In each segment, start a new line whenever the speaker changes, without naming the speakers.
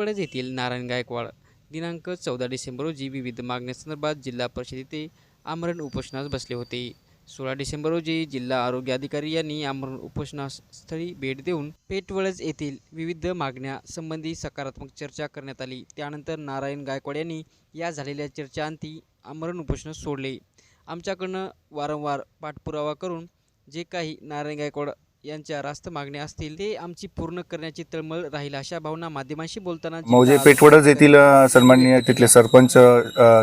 पेठवडज येथील नारायण गायकवाड दिनांक चौदा डिसेंबर रोजी विविध मागण्यासंदर्भात जिल्हा परिषद येथे आमरण उपोषणास बसले होते. सोळा डिसेंबर रोजी जिल्हा आरोग्य अधिकारी यांनी आमरण उपोषणास्थळी भेट देऊन पेटवळज येथील विविध मागण्यासंबंधी सकारात्मक चर्चा करण्यात आली. त्यानंतर नारायण गायकवाड यांनी या झालेल्या चर्चाअंती आमरण उपोषण सोडले. आमच्याकडनं वारंवार पाठपुरावा करून जे काही नारायण गायकवाड यांच्या रास्त मागण्या असतील ते आमची पूर्ण करण्याची तळमळ राहील अशा भावना माध्यमांशी बोलताना
मौजे पेठवडच येथील सन्माननीय तिथले सरपंच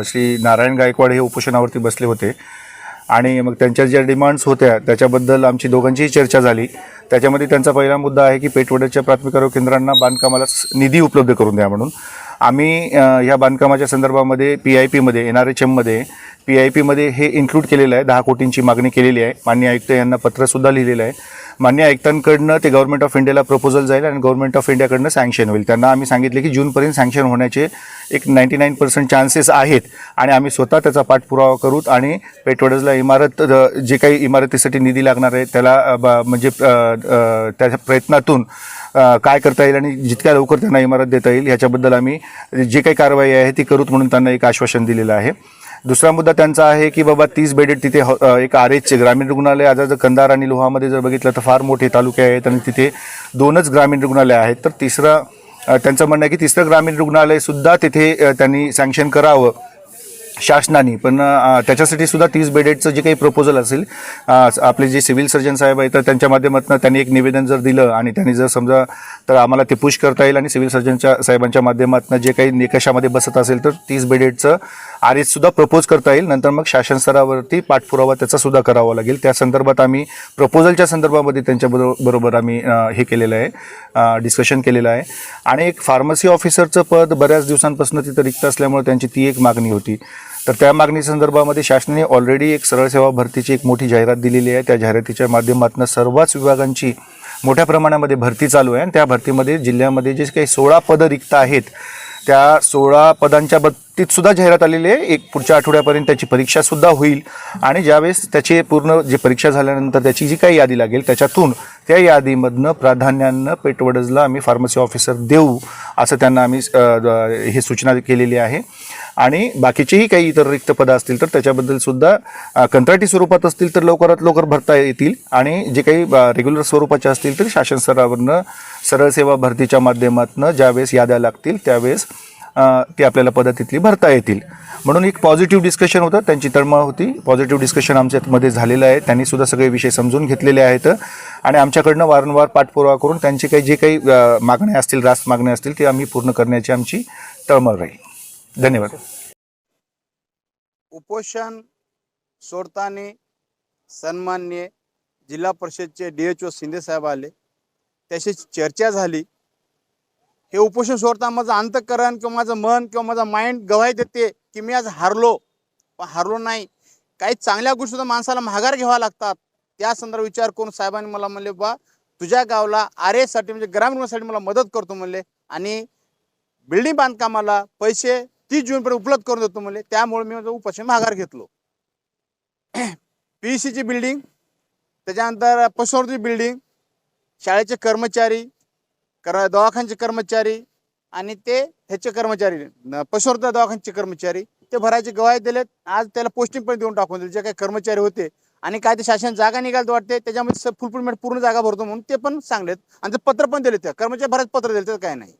श्री नारायण गायकवाड हे उपोषणावरती बसले होते. आणि मग त्यांच्या ज्या डिमांड्स होत्या त्याच्याबद्दल आमची दोघांचीही चर्चा झाली. त्याच्यामध्ये त्यांचा पहिला मुद्दा आहे की पेठवडच्या प्राथमिक आरोग्य केंद्रांना बांधकामाला निधी उपलब्ध करून द्या म्हणून. आम्ही ह्या बांधकामाच्या संदर्भामध्ये पी आय पीमध्ये एन आर एच एममध्ये पी आय पीमध्ये हे इन्क्लूड केलेलं आहे. दहा कोटींची मागणी केलेली आहे. मान्य आयुक्त यांना पत्रसुद्धा लिहिलेलं आहे. मान्य आयुक्तांकडनं ते गव्हर्नमेंट ऑफ इंडियाला प्रपोजल जाईल आणि गव्हर्नमेंट ऑफ इंडियाकडनं सँक्शन होईल. त्यांना आम्ही सांगितले की जूनपर्यंत सँक्शन होण्याचे एक नाईंटी नाईन पर्सेंट चान्सेस आहेत. आणि आम्ही स्वतः त्याचा पाठपुरावा करूत आणि पेटवडजला इमारत जे काही इमारतीसाठी निधी लागणार आहे त्याला म्हणजे त्याच्या प्रयत्नातून काय करता येईल आणि जितक्या लवकर त्यांना इमारत देता येईल ह्याच्याबद्दल आम्ही जे काही कारवाई आहे ती करूत म्हणून त्यांना एक आश्वासन दिलेलं आहे. दुसरा मुद्दा त्यांचा आहे की बाबा तीस बेडेड तिथे हो- हॉ- एक आर एचचे ग्रामीण रुग्णालय आता जर कंधार आणि लोहामध्ये जर बघितलं तर फार मोठे तालुके आहेत आणि तिथे दोनच ग्रामीण रुग्णालय आहेत. तर तिसरा त्यांचं म्हणणं आहे की तिसरं ग्रामीण रुग्णालयसुद्धा तिथे त्यांनी सँक्शन करावं. शासनाने पण त्याच्यासाठी सुद्धा तीस बेडेडचं जे काही प्रपोजल असेल आपले जे सिव्हिल सर्जन साहेब आहेत तर त्यांच्या माध्यमातून त्यांनी एक निवेदन जर दिलं आणि त्यांनी जर समजा तर आम्हाला ते पुश करता येईल आणि सिव्हिल सर्जनच्या साहेबांच्या माध्यमातून जे काही निकषामध्ये बसत असेल तर तीस बेडेडचं आर सुद्धा प्रपोज करता येईल. नंतर मग शासन स्तरावरती पाठपुरावा त्याचा सुद्धा करावा लागेल. त्या संदर्भात आम्ही प्रपोजलच्या संदर्भामध्ये त्यांच्याबरोबर बरोबर आम्ही हे केलेलं आहे डिस्कशन केलेलं आहे. आणि एक फार्मसी ऑफिसरचं पद बऱ्याच दिवसांपासून तिथं रिक्त असल्यामुळे त्यांची ती एक मागणी होती. तर त्या मागणी संदर्भामध्ये शासनाने ऑलरेडी एक सरळ सेवा भरतीची एक मोठी जाहिरात दिलेली आहे. त्या जाहिरातीच्या माध्यमातून सर्वच विभागांची मोठ्या प्रमाणामध्ये भरती चालू आहे आणि त्या भरतीमध्ये जिल्ह्यामध्ये जे काही सोळा पदं रिक्त आहेत त्या सोळा पदांच्या बाबतीत सुद्धा जाहिरात आलेली आहे. एक पुढच्या आठवड्यापर्यंत त्याची परीक्षा सुद्धा होईल आणि ज्यावेळेस त्याची पूर्ण जे परीक्षा झाल्यानंतर त्याची जी काही यादी लागेल त्याच्यातून त्या यादीमधनं प्राधान्यानं पेटवडजला आम्ही फार्मसी ऑफिसर देऊ असं त्यांना आम्ही द- हे सूचना केलेली आहे. आणि बाकीचेही काही इतर रिक्त पदं असतील तर त्याच्याबद्दल सुद्धा कंत्राटी स्वरूपात असतील तर लवकरात लवकर भरता येतील. आणि जे काही रेग्युलर स्वरूपाचे असतील तर शासन स्तरावरनं सरळ सेवा भरतीच्या माध्यमातून ज्यावेळेस याद्या लागतील त्यावेळेस ती आपल्याला पदं तिथली भरता येतील. म्हणून एक पॉझिटिव्ह डिस्कशन होतं त्यांची तळमळ होती. पॉझिटिव्ह डिस्कशन आमच्यामध्ये झालेलं आहे. त्यांनी सुद्धा सगळे विषय समजून घेतलेले आहेत. आणि आमच्याकडनं वारंवार पाठपुरावा करून त्यांची काही जे काही मागण्या असतील रास्त मागण्या असतील ते आम्ही पूर्ण करण्याची आमची तळमळ राहील. धन्यवाद.
उपोषण सोडताना सन्मान्य जिल्हा परिषदचे डी एच ओ शिंदे साहेब आले. त्याशी चर्चा झाली. हे उपोषण सोडता माझं अंतकरण किंवा माझं मन किंवा माझा माइंड गवाही देते की मी आज हारलो. पण हारलो नाही. काही चांगल्या गोष्टी सुद्धा माणसाला माघार घ्यावा लागतात. त्या संदर्भात विचार करून साहेबांनी मला म्हणले बा तुझ्या गावला आर एसाठी म्हणजे ग्रामीण मला मदत करतो म्हणले आणि बिल्डिंग बांधकामाला पैसे तीस जूनपर्यंत उपलब्ध करून देतो म्हणले. त्यामुळे मी माझं उपाशी माघार घेतलो. पी सीची बिल्डिंग त्याच्यानंतर पशुवृत्ती बिल्डिंग शाळेचे कर्मचारी कर दवाखान्याचे कर्मचारी आणि ते ह्याचे कर्मचारी न- दवाखान्याचे कर्मचारी ते भरायचे गवाही दिलेत. आज त्याला पोस्टिंग पण देऊन टाकून दिले. जे काही कर्मचारी होते आणि काय ते शासन जागा निघाल वाटते त्याच्यामध्ये फुलफिलमेंट पूर्ण जागा भरतो म्हणून ते पण सांगलेत. आणि ते पत्र पण दिले त्या कर्मचारी भरायचं पत्र दिले त्याचं काय नाही.